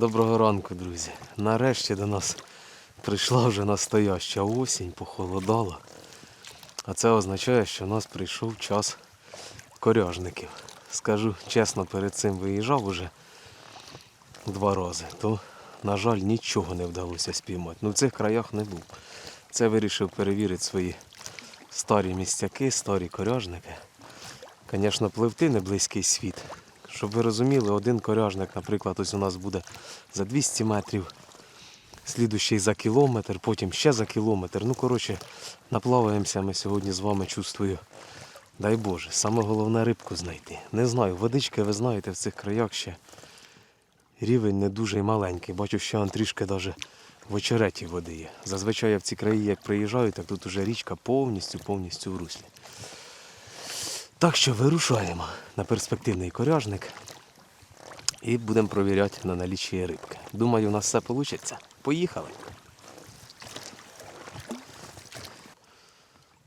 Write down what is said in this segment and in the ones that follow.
Доброго ранку, друзі. Нарешті до нас прийшла вже настояща осінь, похолодало. А це означає, що у нас прийшов час коряжників. Скажу чесно, перед цим виїжджав уже два рази, то, на жаль, нічого не вдалося спіймати. Ну в цих краях не був. Це вирішив перевірити свої старі містяки, старі коряжники. Звісно, пливти не близький світ. Щоб ви розуміли, один коряжник, наприклад, ось у нас буде за 200 метрів, слідущий за кілометр, потім ще за кілометр. Ну, коротше, наплаваємося ми сьогодні з вами, чувствую. Дай Боже, саме головне рибку знайти. Не знаю, водички, ви знаєте, в цих краях ще рівень не дуже маленький. Бачу, що он трішки навіть в очереті води є. Зазвичай я в ці краї, як приїжджаю, так тут уже річка повністю, повністю в руслі. Так що вирушаємо на перспективний коряжник і будемо провіряти на наліччя рибки. Думаю, у нас все вийде. Поїхали.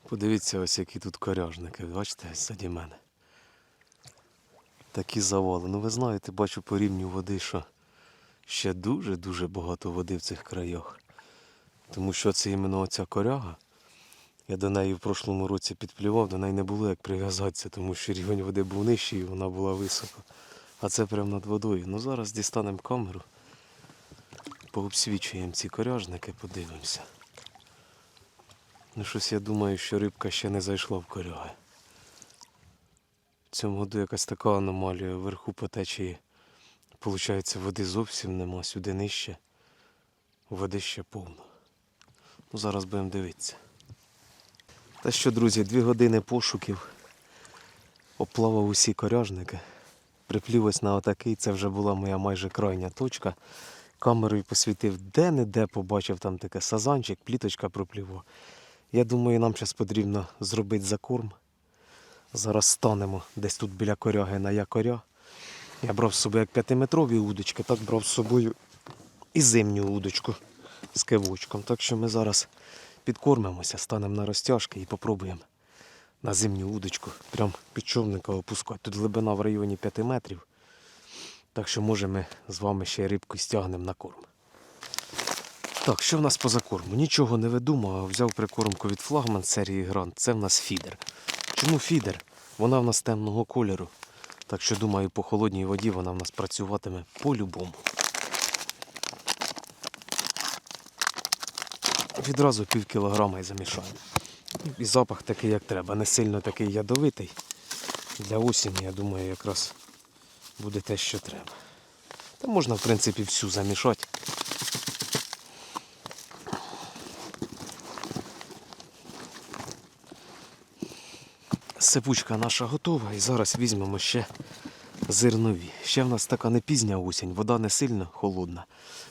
Подивіться, ось які тут коряжники. Бачите, ось мене. Такі завали. Ну ви знаєте, бачу по рівню води, що ще дуже-дуже багато води в цих краях. Тому що це іменно оця коряга. Я до неї в прошлому році підплював, до неї не було як прив'язатися, тому що рівень води був нижчий і вона була висока. А це прямо над водою. Ну зараз дістанемо камеру, пообсвічуємо ці коряжники, подивимося. Ну щось я думаю, що рибка ще не зайшла в коряги. В цьому году якась така аномалія вверху по течії. Получається, води зовсім нема, сюди нижче. Води ще повно. Ну, зараз будемо дивитися. Та що, друзі, дві години пошуків. Оплавав усі коряжники. Приплів ось на отакий, це вже була моя майже крайня точка. Камерою посвітив де-не-де, побачив там таке сазанчик, пліточка проплівла. Я думаю, нам зараз потрібно зробити закорм. Зараз станемо десь тут біля коряги на якоря. Я брав з собою як п'ятиметрові удочки, так брав з собою і зимню удочку з кивочком. Так що ми зараз підкормимося, станемо на розтяжки і попробуємо на зимню удочку прям під човника опускати. Тут глибина в районі 5 метрів. Так що може ми з вами ще рибку стягнемо на корм. Так, що в нас по закорму? Нічого не видумав, а взяв прикормку від флагман серії Грант. Це в нас фідер. Чому фідер? Вона в нас темного кольору. Так що, думаю, по холодній воді вона в нас працюватиме по-любому. Відразу пів кілограма і замішаю. І запах такий, як треба. Не сильно такий ядовитий. Для осені, я думаю, якраз буде те, що треба. Та можна, в принципі, всю замішати. Сипучка наша готова і зараз візьмемо ще зернові. Ще в нас така не пізня осінь, вода не сильно холодна.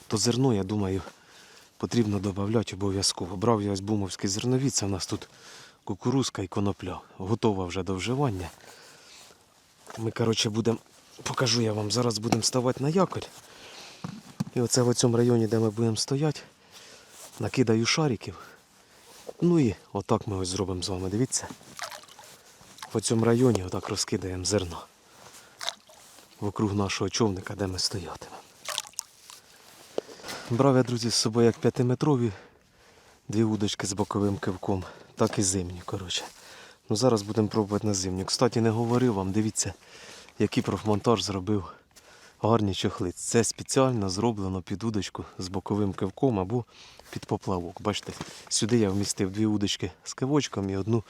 То зерно, я думаю, потрібно додати обов'язково. Брав я ось бумовські зернові, це в нас тут кукурузка і конопля. Готова вже до вживання. Ми, коротше, будемо, покажу я вам, зараз будемо ставати на якорь. І оце в цьому районі, де ми будемо стояти, накидаю шариків. Ну і отак ми ось зробимо з вами, дивіться. В цьому районі отак розкидаємо зерно. Вокруг нашого човника, де ми стоятимемо. Брав я, друзі, з собою як п'ятиметрові дві удочки з боковим кивком, так і зимні, коротше. Ну зараз будемо пробувати на зимню. Кстати, не говорив вам, дивіться, який профмонтаж зробив гарні чохли. Це спеціально зроблено під удочку з боковим кивком або під поплавок. Бачите, сюди я вмістив дві удочки з кивочком і одну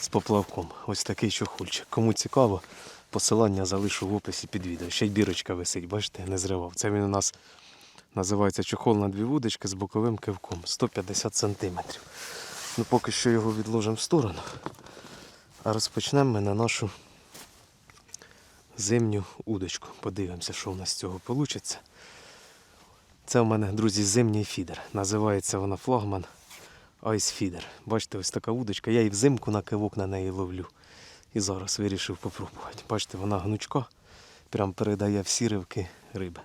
з поплавком. Ось такий чохольчик. Кому цікаво, посилання залишу в описі під відео. Ще й бірочка висить, бачите, не зривав. Це він у нас називається чохол на дві вудочки з боковим кивком 150 см. Ну, поки що його відложимо в сторону. А розпочнемо ми на нашу зимню удочку. Подивимося, що у нас з цього вийде. Це у мене, друзі, зимній фідер. Називається вона флагман Ice Feeder. Бачите, ось така удочка. Я і взимку на кивок на неї ловлю. І зараз вирішив попробувати. Бачите, вона гнучка, прям передає всі ривки риби.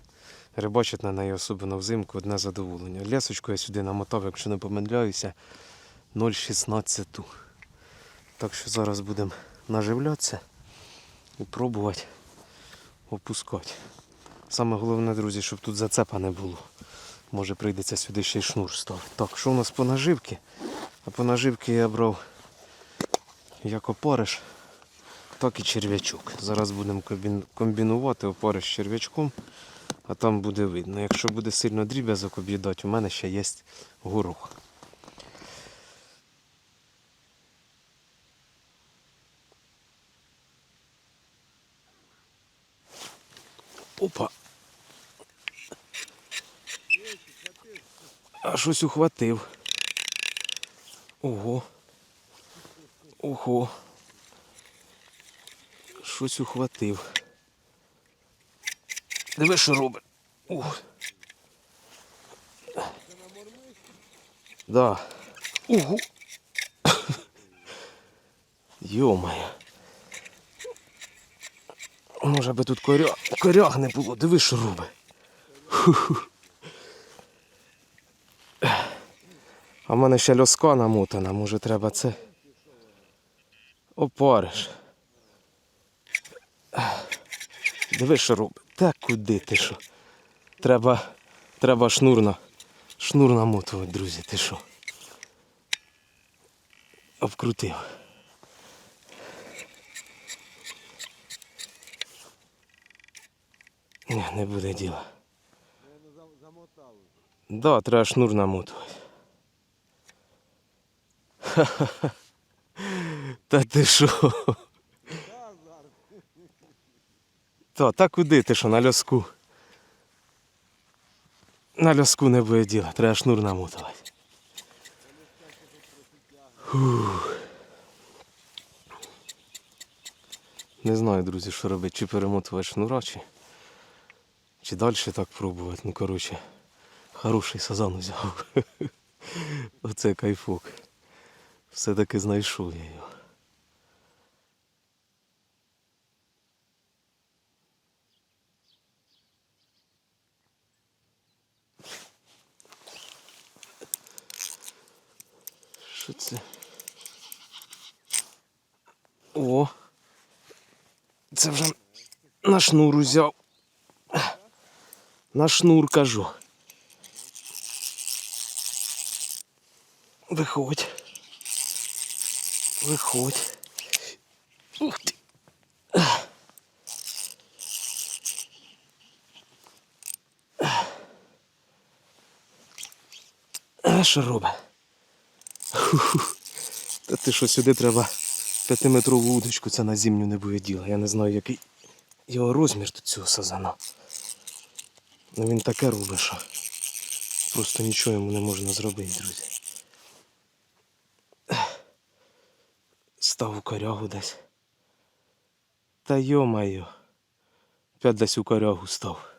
Рибачить на неї, особливо взимку, одне задоволення. Лесочку я сюди намотав, якщо не помиляюся, 0,16. Так що зараз будемо наживлятися і пробувати опускати. Саме головне, друзі, щоб тут зацепа не було. Може прийдеться сюди ще й шнур ставити. Так, що у нас по наживці? А по наживці я брав як опариш, так і черв'ячок. Зараз будемо комбінувати опариш з черв'ячком, а там буде видно. Якщо буде сильно дріб'язок об'їдати, у мене ще є горох. Опа. А щось ухватив. Ого. Ого. Щось ухватив. Диви, що робить. Ух. Да. Ого. Йомає. Може би тут коря... коряг не було, диви, що робить. А в мене ще льоска намотана, може треба це. Опариш. Диви, що робить. Та куди ти що? Треба, треба шнур на, шнур намотувати, друзі, ти що? Обкрутив. Ні, не буде діла. Да, треба шнур намотувати. Ха-ха-ха. Та ти що? Та, та куди ти що, на льоску? На льоску не буде діла, треба шнур намотувати. Фух. Не знаю, друзі, що робити, чи перемотувати шнура, чи, чи далі так пробувати. Ну, коротше, хороший сазан взяв. Оце кайфок. Все-таки знайшов я його. Що це? О! Це вже на шнур узяв. На шнур кажу. Виходь. Виходь. Ух ти. А що робить? Та ти що сюди треба п'ятиметрову удочку, це на зимню не буде діла. Я не знаю, який його розмір тут цього сазана. Ну він таке робить, що просто нічого йому не можна зробити, друзі. Став у корягу десь. Та йо-майо. Опять десь у корягу став.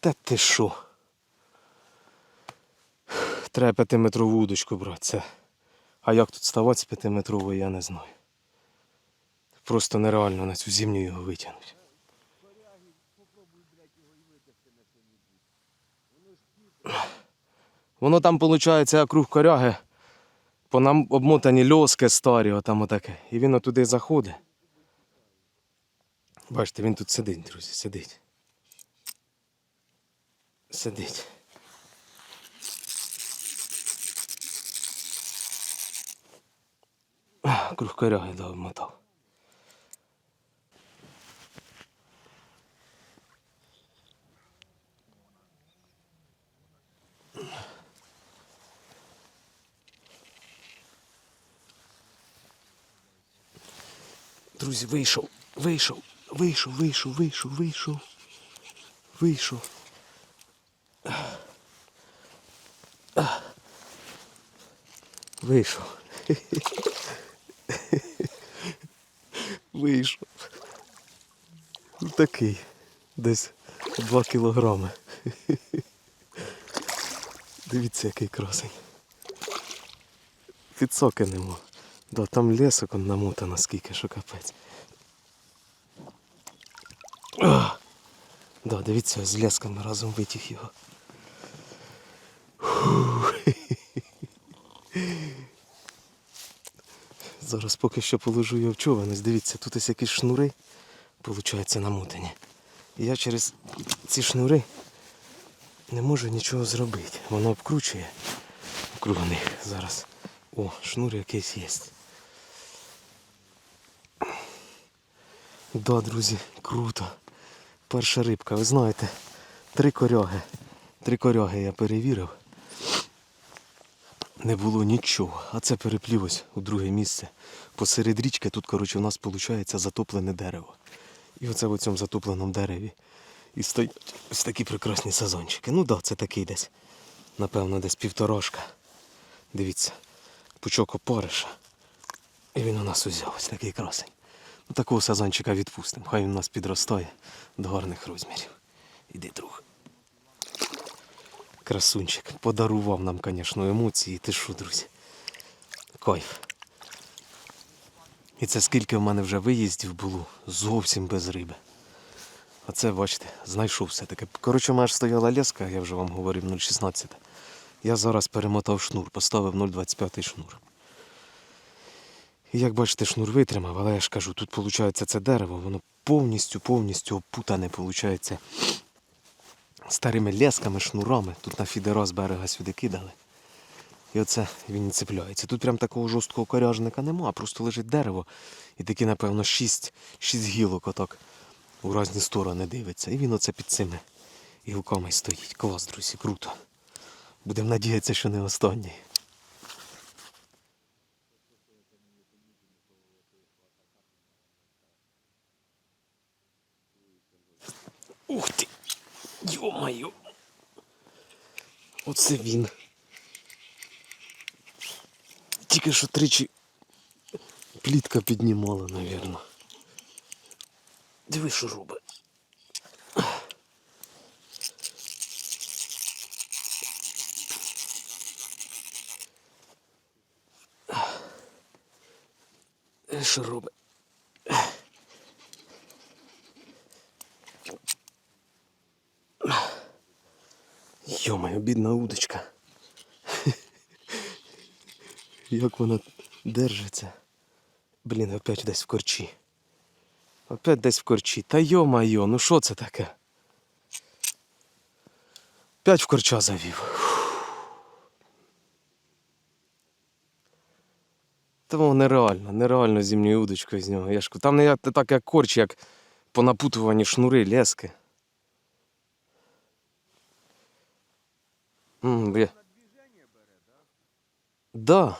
Та ти що? Треба п'ятиметрову удочку брати. А як тут ставати з п'ятиметрової, я не знаю. Просто нереально на цю зимню його витягнути. Воно там, виходить, округ коряги, по нам обмотані льоски старі, отам отаке. І він отуди заходить. Бачите, він тут сидить, друзі, сидить. Сидить. Круг коряги да, обмотав. Друзі, вийшов, вийшов, вийшов, вийшов, вийшов, вийшов. Вийшов. Вийшов. Вийшов. Такий. Десь 2 кілограми. Дивіться, який красень. Підсоки нема. Да, там лесок он намотано скільки, що капець. Да, дивіться, з лесками разом витяг його. Зараз поки що положу його в човен. Дивіться, тут ось якісь шнури, виходить, намотані. І я через ці шнури не можу нічого зробити. Воно обкручує круг них зараз. О, шнур якийсь є. Да, друзі, круто. Перша рибка, ви знаєте, три коряги. Три коряги я перевірив. Не було нічого, а це переплілось у друге місце. Посеред річки тут, коротше, у нас виходить затоплене дерево. І оце в цьому затопленому дереві. І стоять ось такі прекрасні сазончики. Ну так, да, це такий десь. Напевно, десь півторашка. Дивіться, пучок опариша. І він у нас узяв ось такий красень. Ну, такого сазончика відпустимо. Хай він у нас підростає до гарних розмірів. Іди, друг. Красунчик. Подарував нам, звісно, емоції. Ти що, друзі? Кайф. І це скільки в мене вже виїздів було зовсім без риби. А це, бачите, знайшов все-таки. Коротше, мене ж стояла леска, я вже вам говорив 0,16. Я зараз перемотав шнур, поставив 0,25 шнур. І як бачите, шнур витримав, але я ж кажу, тут виходить це дерево, воно повністю, повністю опутане, виходить, старими лесками, шнурами. Тут на фідера з берега сюди кидали. І оце він і цепляється. Тут прям такого жорсткого коряжника нема, просто лежить дерево. І такі, напевно, шість, шість гілок отак у різні сторони дивиться. І він оце під цими гілками стоїть. Клас, друзі, круто. Будемо надіятися, що не останній. Ух ти! Йо-моє! Оце він. Тільки що тричі плітка піднімала, напевно. Диви, що робить. Що робить? Йо-моє, бідна удочка. Як вона держиться. Блін, опять десь в корчі. Опять десь в корчі. Та йо-майо, ну що це таке? П'ять в корча завів. Тому нереально, нереально зімньою удочкою з нього. Я ж там не так як корч, як понапутувані шнури, лески. М, бля. Да.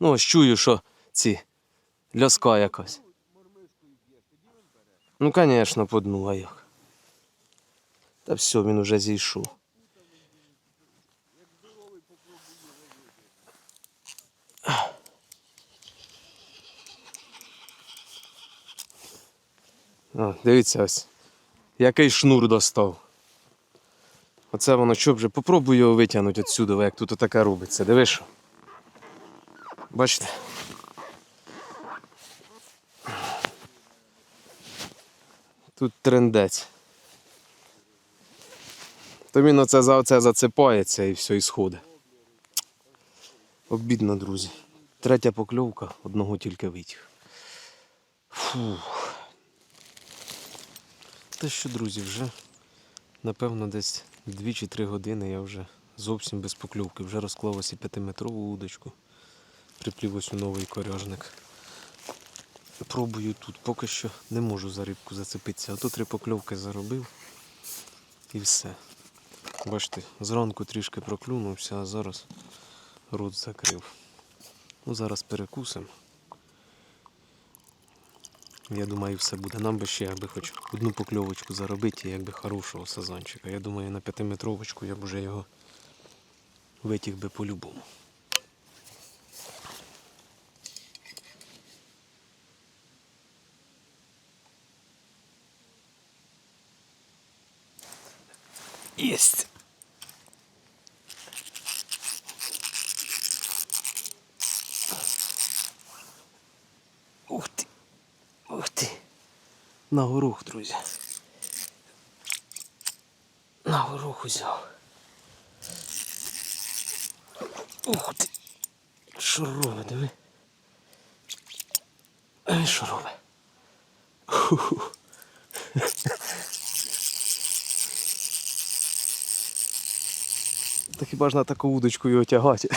Ну, ось чую, що ці ляска якась. Ну, звісно, по дну. Та все, він уже зійшов. О, дивіться ось. Який шнур достав. Оце воно що вже попробуй його витягнути відсюди, як тут таке робиться. Дивиш? Бачите? Тут трендець. То він оце за оце зацепається і все, і сходить. Обідно, друзі. Третя покльовка, одного тільки витяг. Фух. Та що, друзі, вже напевно десь 2 чи 3 години я вже зовсім без покльовки. Вже розклав ось і п'ятиметрову удочку. Приплів ось у новий коряжник. Пробую тут, поки що не можу за рибку зацепитися. А то три покльовки заробив і все. Бачите, зранку трішки проклюнувся, а зараз рот закрив. Ну, зараз перекусимо. Я думаю, все буде. Нам би ще якби хоч одну покльовочку заробити, якби хорошого сазанчика. Я думаю, на п'ятиметровочку я б вже його витяг би по-любому. Єсть! на горох, друзі. На горох узяв. Ух ти! Що диви? А що? Ху -ху. Та хіба ж на таку удочку його тягати?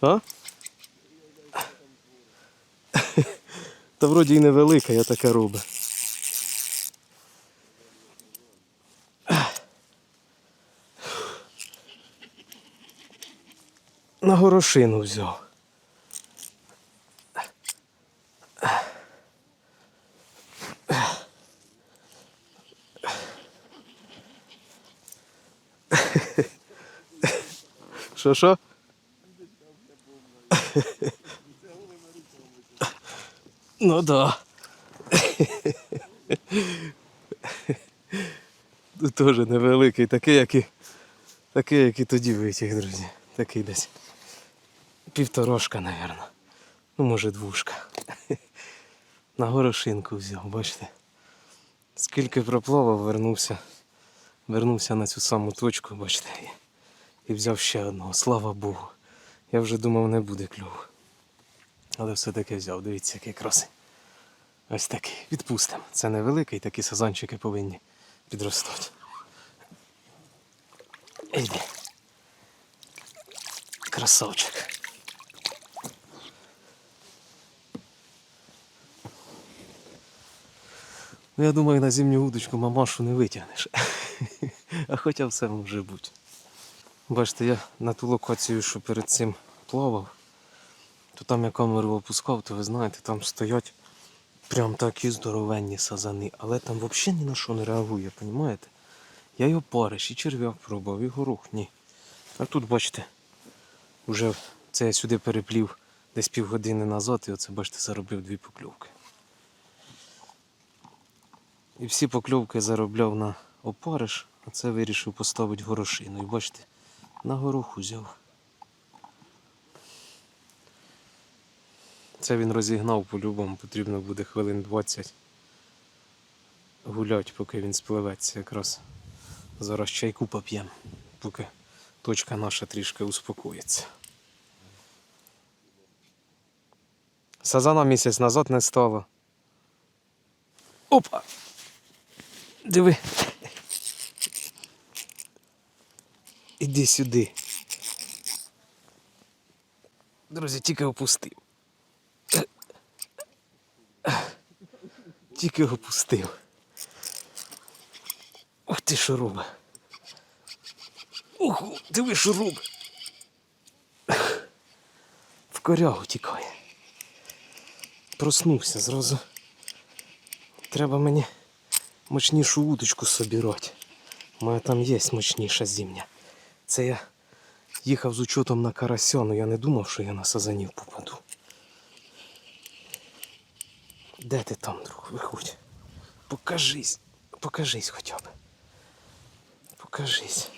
а? Та вроді і невелика, я таке роблю. На горошину взяв. Що що? Ну да. Теж невеликий, такий, як і, такий, як і тоді витяг, друзі. Такий десь. Півторошка, напевно. Ну, може, двушка. На горошинку взяв, бачите. Скільки проплавав, вернувся. Вернувся на цю саму точку, бачите. І взяв ще одного. Слава Богу. Я вже думав, не буде клюву. Але все-таки взяв, дивіться, який красень. Ось такий. Відпустимо. Це невеликий, такі сазанчики повинні підростати. Іди. Красавчик. Ну, я думаю, на зимню удочку мамашу не витягнеш. А хоча все може бути. Бачите, я на ту локацію, що перед цим плавав, то там я камеру опускав, то ви знаєте, там стоять прям такі здоровенні сазани, але там взагалі ні на що не реагує, розумієте? Я його париш і черв'як пробував, і горох, ні. А тут, бачите, вже це я сюди переплів десь півгодини назад, і оце, бачите, заробив дві покльовки. І всі покльовки заробляв на опариш, а це вирішив поставити горошину. І бачите, на горох узяв. Це він розігнав по-любому, потрібно буде хвилин 20 гулять, поки він спливеться якраз. Зараз чайку поп'ємо, поки точка наша трішки успокоїться. Сазана місяць назад не стало. Опа! Диви. Іди сюди. Друзі, тільки опустив. Тільки опустив. Ух ти що робить. Ух, диви, що. В корягу тікає. Проснувся зразу. Треба мені мощнішу удочку собирати. У мене там є мощніша зимня. Це я їхав з учетом на карася, але я не думав, що я на сазанів попаду. Де ти там, друг? Виходь. Покажись. Покажись хоча б. Покажись.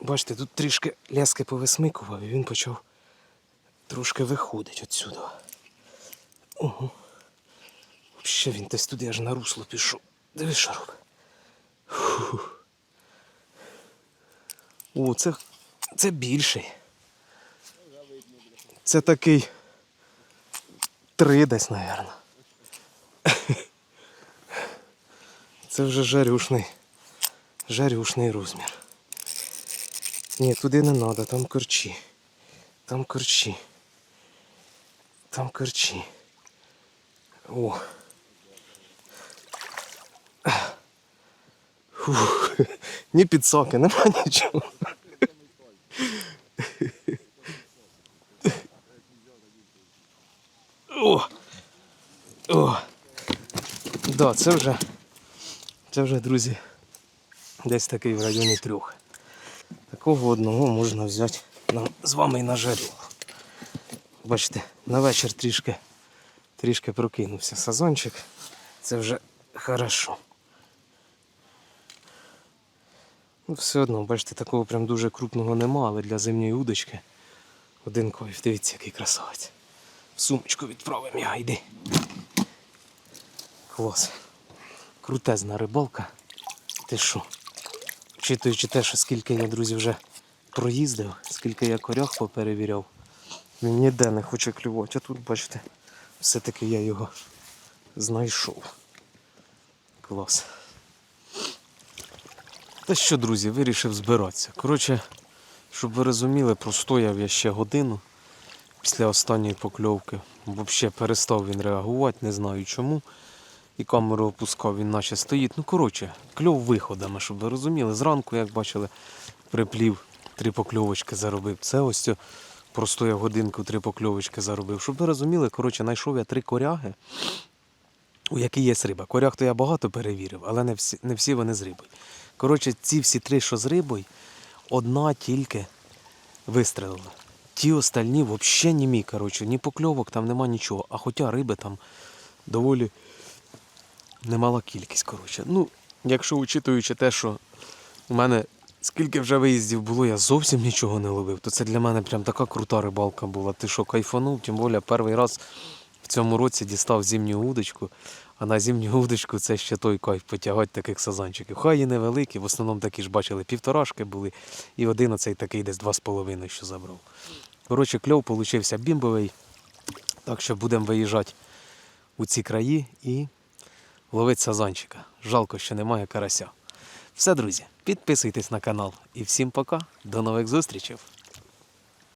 Бачите, тут трішки ляски повисмикував і він почав трошки виходить отсюди. Ого. Ще він десь туди аж на русло пішов. Диви, що робить. О, це, це більший. Це такий три десь, напевно. Це вже жарюшний. Жарюшний розмір. Ні, туди не треба, там корчі. Там корчі. Там корчі. О. Фух. Ні підсоки, нема нічого. О! О! Да, це вже, це вже, друзі, десь такий в районі трьох. Такого одного можна взяти нам з вами і на жарю. Бачите, на вечір трішки, трішки прокинувся сазончик. Це вже хорошо. Ну, все одно, бачите, такого прям дуже крупного нема, але для зимньої удочки один койф. Дивіться, який красавець. В сумочку відправимо я, йди. Клас. Крутезна рибалка. Ти що? Вчитуючи те, що скільки я, друзі, вже проїздив, скільки я корях поперевіряв, він ніде не хоче клювати. А тут, бачите, все-таки я його знайшов. Клас. Та що, друзі, вирішив збиратися. Коротше, щоб ви розуміли, простояв я ще годину після останньої покльовки. Взагалі перестав він реагувати, не знаю чому. І камеру опускав, він наче стоїть. Ну, коротше, кльов виходами, щоб ви розуміли. Зранку, як бачили, приплів, три покльовочки заробив. Це ось цю простояв годинку, три покльовочки заробив. Щоб ви розуміли, коротше, знайшов я три коряги, у якій є риба. Коряг то я багато перевірив, але не всі, не всі вони з рибою. Коротше, ці всі три, що з рибою, одна тільки вистрелила. Ті остальні взагалі німі, коротше, ні покльовок, там нема нічого. А хоча риби там доволі немала кількість. Коротше. Ну, якщо учитуючи те, що у мене скільки вже виїздів було, я зовсім нічого не ловив, то це для мене прям така крута рибалка була. Ти що, кайфанув, тим більше перший раз в цьому році дістав зимню удочку, а на зимню удочку це ще той кайф потягати таких сазанчиків. Хай і невеликі, в основному такі ж бачили, півторашки були, і один оцей такий десь два з половиною, що забрав. Коротше, кльов получився бімбовий, так що будемо виїжджати у ці краї і ловити сазанчика. Жалко, що немає карася. Все, друзі, підписуйтесь на канал. І всім пока. До нових зустрічей.